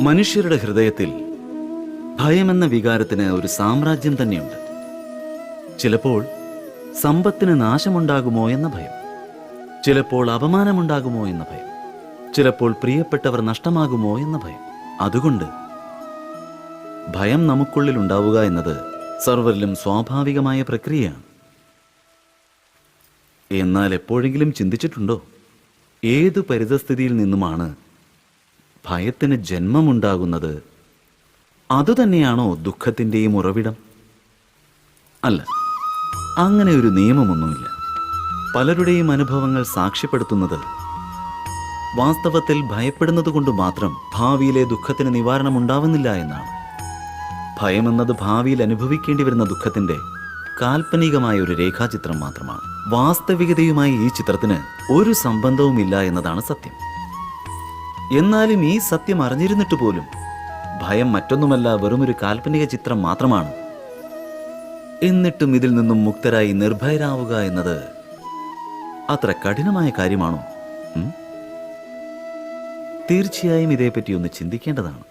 മനുഷ്യരുടെ ഹൃദയത്തിൽ ഭയമെന്ന വികാരത്തിന് ഒരു സാമ്രാജ്യം തന്നെയുണ്ട്. ചിലപ്പോൾ സമ്പത്തിന് നാശമുണ്ടാകുമോ എന്ന ഭയം ചിലപ്പോൾ അപമാനമുണ്ടാകുമോ എന്ന ഭയം ചിലപ്പോൾ പ്രിയപ്പെട്ടവർ നഷ്ടമാകുമോ എന്ന ഭയം. അതുകൊണ്ട് ഭയം നമുക്കുള്ളിൽ ഉണ്ടാവുക എന്നത് സർവരിലും സ്വാഭാവികമായ പ്രക്രിയയാണ്. എന്നാൽ എപ്പോഴെങ്കിലും ചിന്തിച്ചിട്ടുണ്ടോ? ഏതു പരിതസ്ഥിതിയിൽ നിന്നുമാണ് ഭയത്തിന് ജന്മമുണ്ടാകുന്നത് അതുതന്നെയാണോ ദുഃഖത്തിന്റെയും ഉറവിടം? അല്ല അങ്ങനെ ഒരു നിയമമൊന്നുമില്ല. പലരുടെയും അനുഭവങ്ങൾ സാക്ഷ്യപ്പെടുത്തുന്നത് വാസ്തവത്തിൽ ഭയപ്പെടുന്നത് കൊണ്ട് മാത്രം ഭാവിയിലെ ദുഃഖത്തിന് നിവാരണം ഉണ്ടാവുന്നില്ല എന്നാണ്. ഭയമെന്നത് ഭാവിയിൽ അനുഭവിക്കേണ്ടി വരുന്ന ദുഃഖത്തിന്റെ കാൽപ്പനികമായ ഒരു രേഖാചിത്രം മാത്രമാണ്. വാസ്തവികതയുമായി ഈ ചിത്രത്തിന് ഒരു സംബന്ധവുമില്ല എന്നതാണ് സത്യം. എന്നാലും ഈ സത്യം അറിഞ്ഞിരുന്നിട്ട് പോലും. ഭയം മറ്റൊന്നുമല്ല വെറുമൊരു കാൽപ്പനിക ചിത്രം മാത്രമാണ്. എന്നിട്ടും ഇതിൽ നിന്നും മുക്തരായി നിർഭയരാവുക എന്നത് അത്ര കഠിനമായ കാര്യമാണോ? തീർച്ചയായും ഇതേപ്പറ്റി ഒന്ന് ചിന്തിക്കേണ്ടതാണ്.